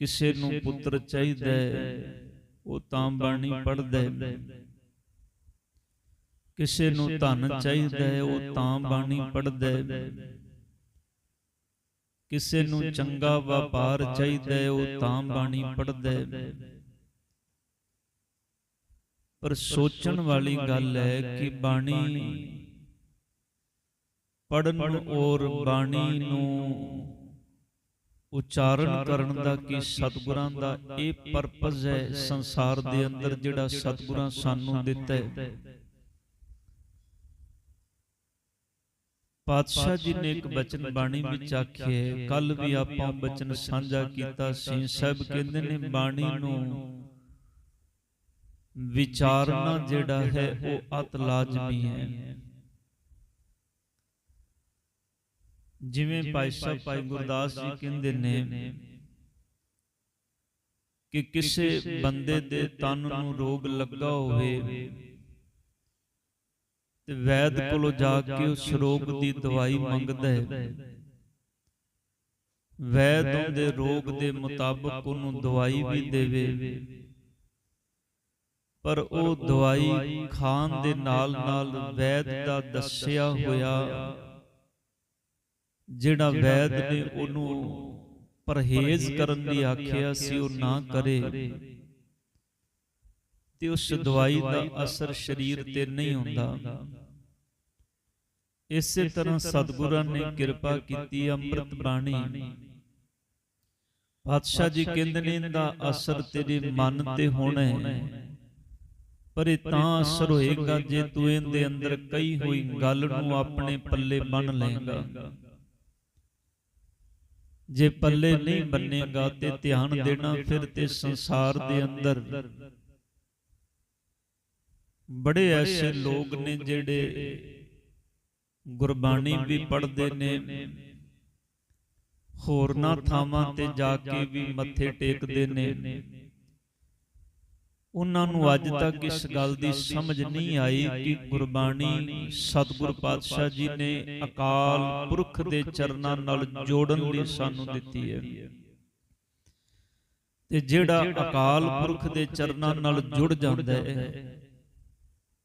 ਕਿਸੇ ਨੂੰ ਪੁੱਤਰ ਚਾਹੀਦਾ ਉਹ ਤਾਂ ਬਾਣੀ ਪੜ੍ਹਦਾ ਕਿਸੇ ਨੂੰ ਧਨ ਚਾਹੀਦਾ ਉਹ ਤਾਂ ਬਾਣੀ ਪੜ੍ਹਦਾ ਕਿਸੇ ਨੂੰ ਚੰਗਾ ਵਪਾਰ ਚਾਹੀਦਾ ਉਹ ਤਾਂ ਬਾਣੀ ਪੜ੍ਹਦਾ ਪਰ ਸੋਚਣ ਵਾਲੀ ਗੱਲ ਹੈ ਕਿ ਬਾਣੀ ਪੜਨ ਔਰ ਬਾਣੀ ਨੂੰ ਉਚਾਰਨ ਕਰਨ ਦਾ ਕੀ ਸਤਿਗੁਰਾਂ ਦਾ ਇਹ ਪਰਪਸ ਹੈ ਸੰਸਾਰ ਦੇ ਅੰਦਰ ਜਿਹੜਾ ਸਤਿਗੁਰਾਂ ਸਾਨੂੰ ਦਿੱਤਾ ਹੈ। ਪਾਤਸ਼ਾਹ ਜੀ ਨੇ ਇੱਕ ਬਚਨ ਬਾਣੀ ਵਿੱਚ ਆਖਿਆ ਕੱਲ ਵੀ ਆਪਾਂ ਬਚਨ ਸਾਂਝਾ ਕੀਤਾ ਸੀ ਸਭ ਕਹਿੰਦੇ ਨੇ ਬਾਣੀ ਨੂੰ ਵਿਚਾਰਨਾ ਜਿਹੜਾ ਹੈ ਉਹ ਅਤ ਲਾਜ਼ਮੀ ਹੈ। ਜਿਵੇਂ ਭਾਈ ਸਾਹਿਬ ਭਾਈ ਗੁਰਦਾਸ ਜੀ ਕਹਿੰਦੇ ਨੇ ਕਿ ਕਿਸੇ ਬੰਦੇ ਦੇ ਤਨ ਨੂੰ ਰੋਗ ਲੱਗਾ ਹੋਵੇ ਤੇ ਵੈਦ ਕੋਲੋਂ ਜਾ ਕੇ ਉਸ ਰੋਗ ਦੀ ਦਵਾਈ ਮੰਗਦਾ ਹੈ। ਵੈਦ ਉਹਦੇ ਰੋਗ ਦੇ ਮੁਤਾਬਕ ਉਹਨੂੰ ਦਵਾਈ ਵੀ ਦੇਵੇ। ਪਰ ਉਹ ਦਵਾਈ ਖਾਣ ਦੇ ਨਾਲ ਨਾਲ ਵੈਦ ਦਾ ਦੱਸਿਆ ਹੋਇਆ ਜਿਹੜਾ ਵੈਦ ਨੇ ਉਹਨੂੰ ਪਰਹੇਜ਼ ਕਰਨ ਦੀ ਆਖਿਆ ਸੀ ਉਹ ਨਾ ਕਰੇ। ਤੇ ਉਸ ਦਵਾਈ ਦਾ ਅਸਰ ਸਰੀਰ ਤੇ ਨਹੀਂ ਹੁੰਦਾ। ਇਸੇ ਤਰ੍ਹਾਂ ਸਤਿਗੁਰਾਂ ਨੇ ਕਿਰਪਾ ਕੀਤੀ ਅੰਮ੍ਰਿਤ ਬਾਣੀ ਪਾਤਸ਼ਾਹ ਜੀ ਕਹਿੰਦੇ ਨੇ ਇਹਦਾ ਅਸਰ ਤੇਰੇ ਮਨ ਤੇ ਹੋਣਾ ਹੈ। ਪਰ ਇਹ ਤਾਂ ਅਸਰ ਹੋਏਗਾ ਜੇ ਤੂੰ ਇਹਦੇ ਅੰਦਰ ਕਈ ਹੋਈ ਗੱਲ ਨੂੰ ਆਪਣੇ ਪੱਲੇ ਬੰਨ ਲਏਗਾ। ਜੇ ਪੱਲੇ ਨਹੀਂ ਬੰਨੇਗਾ ਤੇ ਧਿਆਨ ਦੇਣਾ ਫਿਰ ਤੇ ਸੰਸਾਰ ਦੇ ਅੰਦਰ। ਬੜੇ ਐਸੇ ਲੋਕ ਨੇ ਜਿਹੜੇ ਗੁਰਬਾਣੀ ਵੀ ਪੜ੍ਹਦੇ ਨੇ। ਹੋਰਨਾਂ ਥਾਵਾਂ ਤੇ ਜਾ ਕੇ ਵੀ ਮੱਥੇ ਟੇਕਦੇ ਨੇ। ਉਹਨਾਂ ਨੂੰ ਅੱਜ ਤੱਕ ਇਸ ਗੱਲ ਦੀ ਸਮਝ ਨਹੀਂ ਆਈ ਕਿ ਗੁਰਬਾਣੀ ਸਤਿਗੁਰ ਪਾਤਸ਼ਾਹ ਜੀ ਨੇ ਅਕਾਲ ਪੁਰਖ ਦੇ ਚਰਨਾਂ ਨਾਲ ਜੋੜਨ ਲਈ ਸਾਨੂੰ ਦਿੱਤੀ ਹੈ। ਤੇ ਜਿਹੜਾ ਅਕਾਲ ਪੁਰਖ ਦੇ ਚਰਨਾਂ ਨਾਲ ਜੁੜ ਜਾਂਦਾ ਹੈ।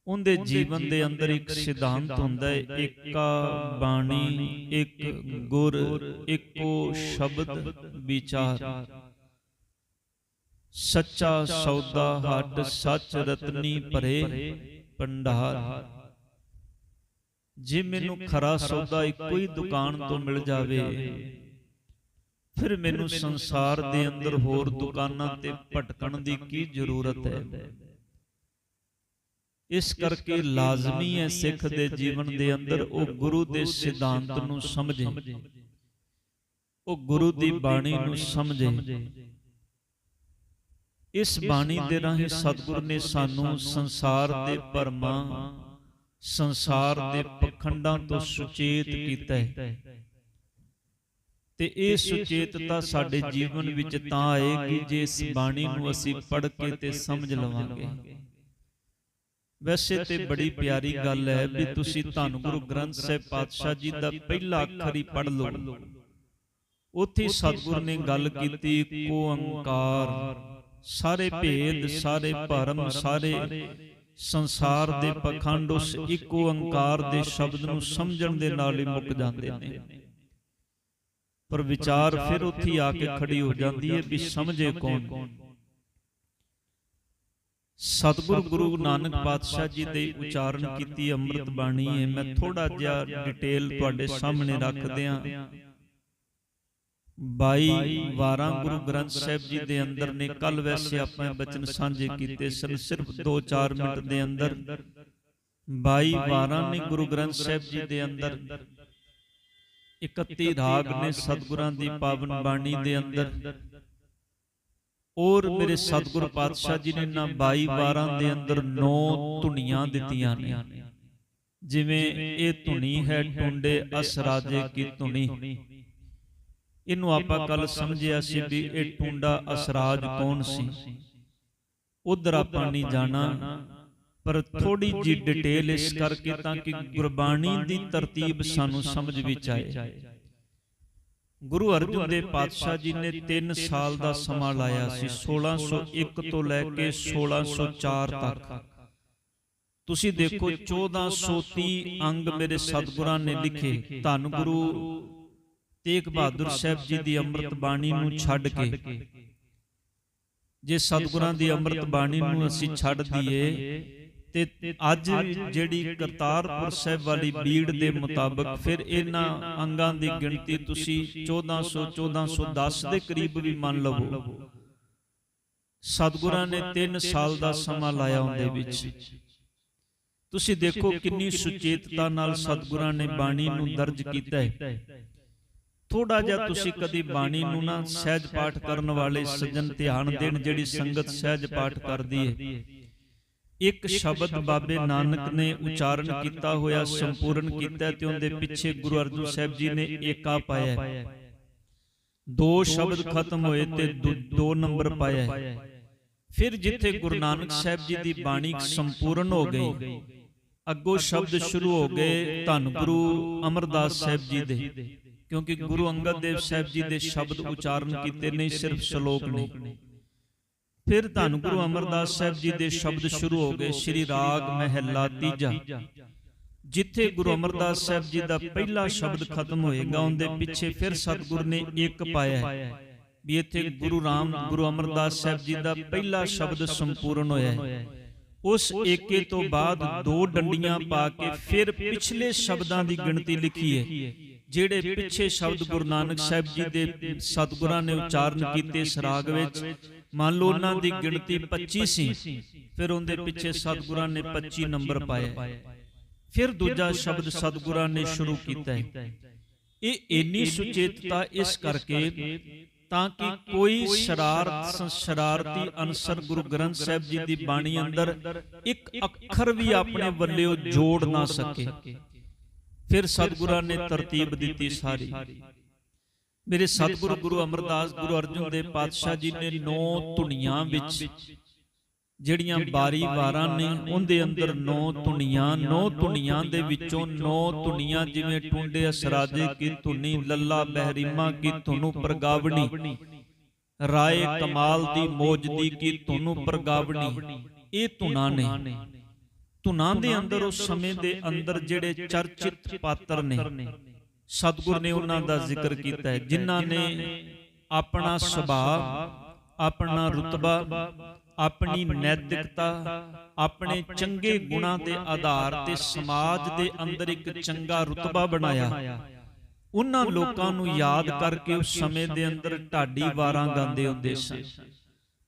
ਉਹਦੇ ਜੀਵਨ ਦੇ ਅੰਦਰ ਇੱਕ ਸਿਧਾਂਤ ਹੁੰਦਾ ਹੈ ਏਕਾ ਬਾਣੀ ਇੱਕ ਗੁਰ ਇੱਕੋ ਸ਼ਬਦ ਵਿਚਾਰ। ਸੱਚਾ ਸੌਦਾ ਹੱਡ ਸੱਚ ਰਤਨੀ ਭਰੇ ਭੰਡਾਰ ਜੇ ਮੈਨੂੰ ਖਰਾ ਸੌਦਾ ਇੱਕੋ ਹੀ ਦੁਕਾਨ ਤੋਂ ਮਿਲ ਜਾਵੇ ਫਿਰ ਮੈਨੂੰ ਸੰਸਾਰ ਦੇ ਅੰਦਰ ਹੋਰ ਦੁਕਾਨਾਂ ਤੇ ਭਟਕਣ ਦੀ ਕੀ ਜ਼ਰੂਰਤ ਹੈ? ਇਸ ਕਰਕੇ ਲਾਜ਼ਮੀ ਹੈ ਸਿੱਖ ਦੇ ਜੀਵਨ ਦੇ ਅੰਦਰ ਉਹ ਗੁਰੂ ਦੇ ਸਿਧਾਂਤ ਨੂੰ ਸਮਝੇ। ਉਹ ਗੁਰੂ ਦੀ ਬਾਣੀ ਨੂੰ ਸਮਝੇ। ਇਸ ਬਾਣੀ ਦੇ ਰਾਹੀਂ ਸਤਿਗੁਰ ਨੇ ਸਾਨੂੰ ਸੰਸਾਰ ਦੇ ਭਰਮਾਂ ਸੰਸਾਰ ਦੇ ਪਖੰਡਾਂ ਤੋਂ ਸੁਚੇਤ ਕੀਤਾ ਹੈ। ਤੇ ਇਹ ਸੁਚੇਤਤਾ ਸਾਡੇ ਜੀਵਨ ਵਿੱਚ ਤਾਂ ਆਏਗੀ ਜੇ ਇਸ ਬਾਣੀ ਨੂੰ ਅਸੀਂ ਪੜ੍ਹ ਕੇ ਤੇ ਸਮਝ ਲਵਾਂਗੇ। ਵੈਸੇ ਤੇ ਬੜੀ ਪਿਆਰੀ ਗੱਲ ਹੈ ਵੀ ਤੁਸੀਂ ਧੰਨ ਗੁਰੂ ਗ੍ਰੰਥ ਸਾਹਿਬ ਪਾਤਸ਼ਾਹ ਜੀ ਦਾ ਪਹਿਲਾ ਅੱਖਰ ਹੀ ਪੜ੍ਹ ਲਓ। ਉੱਥੇ ਸਤਿਗੁਰ ਨੇ ਗੱਲ ਕੀਤੀ ਇੱਕੋ ਓੰਕਾਰ ਸਾਰੇ ਭੇਦ ਸਾਰੇ ਭਰਮ ਸਾਰੇ ਸੰਸਾਰ ਦੇ ਪਖੰਡ ਉਸ ਇੱਕੋ ਓੰਕਾਰ ਦੇ ਸ਼ਬਦ ਨੂੰ ਸਮਝਣ ਦੇ ਨਾਲ ਹੀ ਮੁੱਕ ਜਾਂਦੇ ਨੇ। ਪਰ ਵਿਚਾਰ ਫਿਰ ਉੱਥੇ ਆ ਕੇ ਖੜੀ ਹੋ ਜਾਂਦੀ ਹੈ ਵੀ ਸਮਝੇ ਕੌਣ ਸਤਿਗੁਰ ਗੁਰੂ ਨਾਨਕ ਪਾਤਸ਼ਾਹ ਜੀ ਦੇ ਉਚਾਰਨ ਕੀਤੀ ਅੰਮ੍ਰਿਤ ਬਾਣੀ ਹੈ। ਮੈਂ ਥੋੜਾ ਜਿਹਾ ਡਿਟੇਲ ਤੁਹਾਡੇ ਸਾਹਮਣੇ ਰੱਖਦਿਆਂ 22 ਵਾਰਾਂ ਗੁਰੂ ਗ੍ਰੰਥ ਸਾਹਿਬ ਜੀ ਦੇ ਅੰਦਰ ਨੇ ਕੱਲ ਵੈਸੇ ਆਪਾਂ ਬਚਨ ਸਾਂਝੇ ਕੀਤੇ ਸਨ ਸਿਰਫ 2-4 ਮਿੰਟ ਦੇ ਅੰਦਰ। 22 ਵਾਰਾਂ ਨੇ ਗੁਰੂ ਗ੍ਰੰਥ ਸਾਹਿਬ ਜੀ ਦੇ ਅੰਦਰ 31 ਰਾਗ ਨੇ ਸਤਿਗੁਰਾਂ ਦੀ ਪਾਵਨ ਬਾਣੀ ਦੇ ਅੰਦਰ। ਔਰ ਮੇਰੇ ਸਤਿਗੁਰ ਪਾਤਸ਼ਾਹ ਜੀ ਨੇ ਨਾ 22 ਵਾਰਾਂ ਦੇ ਅੰਦਰ 9 ਧੁਨੀਆਂ ਦਿੱਤੀਆਂ ਨੇ। ਜਿਵੇਂ ਇਹ ਧੁਨੀ ਹੈ ਟੁੰਡੇ ਅਸਰਾਜੇ ਕੀ ਧੁਨੀ। ਇਹਨੂੰ ਆਪਾਂ ਕੱਲ ਸਮਝਿਆ ਸੀ ਵੀ ਇਹ ਟੁੰਡਾ ਅਸਰਾਜ ਕੌਣ ਸੀ? ਉਧਰ ਆਪਾਂ ਨਹੀਂ ਜਾਣਾ ਪਰ ਥੋੜੀ ਜੀ ਡਿਟੇਲ ਇਸ ਕਰਕੇ ਤਾਂ ਕਿ ਗੁਰਬਾਣੀ ਦੀ ਤਰਤੀਬ ਸਾਨੂੰ ਸਮਝ ਵਿੱਚ ਆਏ। ਗੁਰੂ ਅਰਜਨ ਦੇਵ ਪਾਤਸ਼ਾਹ ਜੀ ਨੇ 3 ਸਾਲ ਦਾ ਸਮਾਂ ਲਾਇਆ ਸੀ 1601 ਤੋਂ ਲੈ ਕੇ 1604 ਤੱਕ। ਤੁਸੀਂ ਦੇਖੋ 1430 ਅੰਗ ਮੇਰੇ ਸਤਿਗੁਰਾਂ ਨੇ ਲਿਖੇ। ਧੰਨ ਗੁਰੂ। ਤੇਗ ਬਹਾਦਰ ਸਾਹਿਬ ਜੀ ਦੀ ਅੰਮ੍ਰਿਤ ਬਾਣੀ ਨੂੰ ਛੱਡ ਕੇ। ਜੇ ਸਤਿਗੁਰਾਂ ਦੀ ਅੰਮ੍ਰਿਤ ਬਾਣੀ ਨੂੰ ਅਸੀਂ ਛੱਡ ਦਈਏ ਤੇ ਅੱਜ ਜਿਹੜੀ ਕਰਤਾਰਪੁਰ ਸਾਹਿਬ ਵਾਲੀ ਬੀੜ ਦੇ ਮੁਤਾਬਕ ਫਿਰ ਇਹਨਾਂ ਅੰਗਾਂ ਦੀ ਗਿਣਤੀ ਤੁਸੀਂ 1400 1410 ਦੇ ਕਰੀਬ ਵੀ ਮੰਨ ਲਵੋ। ਸਤਿਗੁਰਾਂ ਨੇ 3 ਸਾਲ ਦਾ ਸਮਾਂ ਲਾਇਆ ਉਹਦੇ ਵਿੱਚ। ਤੁਸੀਂ ਦੇਖੋ ਕਿੰਨੀ ਸੁਚੇਤਤਾ ਨਾਲ ਸਤਿਗੁਰਾਂ ਨੇ ਬਾਣੀ ਨੂੰ ਦਰਜ ਕੀਤਾ ਹੈ। ਥੋੜਾ ਜਿਹਾ ਤੁਸੀਂ ਕਦੀ ਬਾਣੀ ਨੂੰ ਨਾ ਸਹਿਜ ਪਾਠ ਕਰਨ ਵਾਲੇ ਸੱਜਣ ਧਿਆਨ ਦੇਣ ਜਿਹੜੀ ਸੰਗਤ ਸਹਿਜ ਪਾਠ ਕਰਦੀ ਹੈ ਇੱਕ ਸ਼ਬਦ ਬਾਬੇ ਨਾਨਕ ਨੇ ਉਚਾਰਨ ਕੀਤਾ ਹੋਇਆ ਸੰਪੂਰਨ ਕੀਤਾ ਤੇ ਉਹਦੇ ਪਿੱਛੇ ਗੁਰੂ ਅਰਜਨ ਸਾਹਿਬ ਜੀ ਨੇ ਏਕਾ ਪਾਇਆ। ਦੋ ਸ਼ਬਦ ਖਤਮ ਹੋਏ ਤੇ ਦੋ- ਨੰਬਰ ਪਾਇਆ। ਫਿਰ ਜਿੱਥੇ ਗੁਰੂ ਨਾਨਕ ਸਾਹਿਬ ਜੀ ਦੀ ਬਾਣੀ ਸੰਪੂਰਨ ਹੋ ਗਈ ਅੱਗੋਂ ਸ਼ਬਦ ਸ਼ੁਰੂ ਹੋ ਗਏ ਧੰਨ ਗੁਰੂ ਅਮਰਦਾਸ ਸਾਹਿਬ ਜੀ ਦੇ ਕਿਉਂਕਿ ਗੁਰੂ ਅੰਗਦ ਦੇਵ ਸਾਹਿਬ ਜੀ ਦੇ ਸ਼ਬਦ ਉਚਾਰਨ ਕੀਤੇ ਨਹੀਂ ਸਿਰਫ ਸ਼ਲੋਕ ਨੇ। ਫਿਰ ਧੰਨ ਗੁਰੂ ਅਮਰਦਾਸ ਸਾਹਿਬ ਜੀ ਦੇ ਸ਼ਬਦ ਸ਼ੁਰੂ ਹੋ ਗਏ ਸ੍ਰੀ ਰਾਗ ਮਹਿਲਾ ਤੀਜਾ। ਜਿੱਥੇ ਗੁਰੂ ਅਮਰਦਾਸ ਸਾਹਿਬ ਜੀ ਦਾ ਪਹਿਲਾ ਸ਼ਬਦ ਖਤਮ ਹੋਏਗਾ ਉਹਦੇ ਪਿੱਛੇ ਫਿਰ ਸਤਿਗੁਰ ਨੇ ਇੱਕ ਪਾਇਆ ਹੈ। ਵੀ ਇੱਥੇ ਗੁਰੂ ਰਾਮ ਗੁਰੂ ਅਮਰਦਾਸ ਸਾਹਿਬ ਜੀ ਦਾ ਪਹਿਲਾ ਸ਼ਬਦ ਸੰਪੂਰਨ ਹੋਇਆ ਹੈ। ਉਸ ਏਕੇ ਤੋਂ ਬਾਅਦ ਦੋ ਡੰਡੀਆਂ ਪਾ ਕੇ ਫਿਰ ਪਿਛਲੇ ਸ਼ਬਦਾਂ ਦੀ ਗਿਣਤੀ ਲਿਖੀ ਹੈ ਜਿਹੜੇ ਪਿੱਛੇ ਸ਼ਬਦ ਗੁਰੂ ਨਾਨਕ ਸਾਹਿਬ ਜੀ ਦੇ ਸਤਿਗੁਰਾਂ ਨੇ ਉਚਾਰਨ ਕੀਤੇ ਇਸ ਰਾਗ ਵਿੱਚ ਮੰਨ ਲਓ ਉਹਨਾਂ ਦੀ ਗਿਣਤੀ 25 ਸੀ ਫਿਰ ਉਹਦੇ ਪਿੱਛੇ ਸਤਿਗੁਰਾਂ ਨੇ 25 ਨੰਬਰ ਪਾਏ। ਫਿਰ ਦੂਜਾ ਸ਼ਬਦ ਸਤਿਗੁਰਾਂ ਨੇ ਸ਼ੁਰੂ ਕੀਤਾ। ਹੈ ਇਹ ਇੰਨੀ ਸੁਚੇਤਤਾ ਇਸ ਕਰਕੇ ਤਾਂ ਕਿ ਕੋਈ ਸ਼ਰਾਰਤ ਸ਼ਰਾਰਤੀ ਅਨਸਰ ਗੁਰੂ ਗ੍ਰੰਥ ਸਾਹਿਬ ਜੀ ਦੀ ਬਾਣੀ ਅੰਦਰ ਇੱਕ ਅੱਖਰ ਵੀ ਆਪਣੇ ਵੱਲੋਂ ਜੋੜ ਨਾ ਸਕੇ। ਫਿਰ ਸਤਿਗੁਰਾਂ ਨੇ ਤਰਤੀਬ ਦਿੱਤੀ ਸਾਰੀ। ਮੇਰੇ ਸਤਿਗੁਰੂ ਗੁਰੂ ਅਮਰਦਾਸ ਗੁਰੂ ਅਰਜਨ ਦੇਵ ਪਾਤਸ਼ਾਹ ਜੀ ਨੇ ਨੌ ਧੁਨੀਆਂ ਵਿੱਚ ਜਿਹੜੀਆਂ ਬਾਰੀ ਵਾਰਾਂ ਨੇ ਉਹਦੇ ਅੰਦਰ ਨੌ ਧੁਨੀਆਂ ਨੌ ਧੁਨੀਆਂ ਦੇ ਵਿੱਚੋਂ ਨੌ ਧੁਨੀਆਂ ਜਿਵੇਂ ਟੁੰਡੇ ਅਸਰਾਜੇ ਕੀ ਧੁਨੀ ਲੱਲਾ ਬਹਿਰੀਮਾ ਕੀ ਧੁਨੂ ਪ੍ਰਗਾਵਣੀ ਰਾਏ ਕਮਾਲ ਦੀ ਮੋਜਦੀ ਕੀ ਧੁਨੂ ਪ੍ਰਗਾਵਣੀ ਇਹ ਧੁਨਾਂ ਨੇ। ਧੁਨਾਂ ਦੇ ਅੰਦਰ ਉਸ ਸਮੇਂ ਦੇ ਅੰਦਰ ਜਿਹੜੇ ਚਰਚਿਤ ਪਾਤਰ ਨੇ ਸਤਿਗੁਰ ਨੇ ਉਹਨਾਂ ਦਾ ਜ਼ਿਕਰ ਕੀਤਾ ਹੈ ਜਿਨ੍ਹਾਂ ਨੇ ਆਪਣਾ ਸੁਭਾਅ ਆਪਣਾ ਰੁਤਬਾ ਆਪਣੀ ਨੈਤਿਕਤਾ ਆਪਣੇ ਚੰਗੇ ਗੁਣਾਂ ਦੇ ਆਧਾਰ ਤੇ ਸਮਾਜ ਦੇ ਅੰਦਰ ਇੱਕ ਚੰਗਾ ਰੁਤਬਾ ਬਣਾਇਆ। ਉਹਨਾਂ ਲੋਕਾਂ ਨੂੰ ਯਾਦ ਕਰਕੇ ਉਸ ਸਮੇਂ ਦੇ ਅੰਦਰ ਢਾਡੀ ਵਾਰਾਂ ਗਾਉਂਦੇ ਹੁੰਦੇ ਸਨ।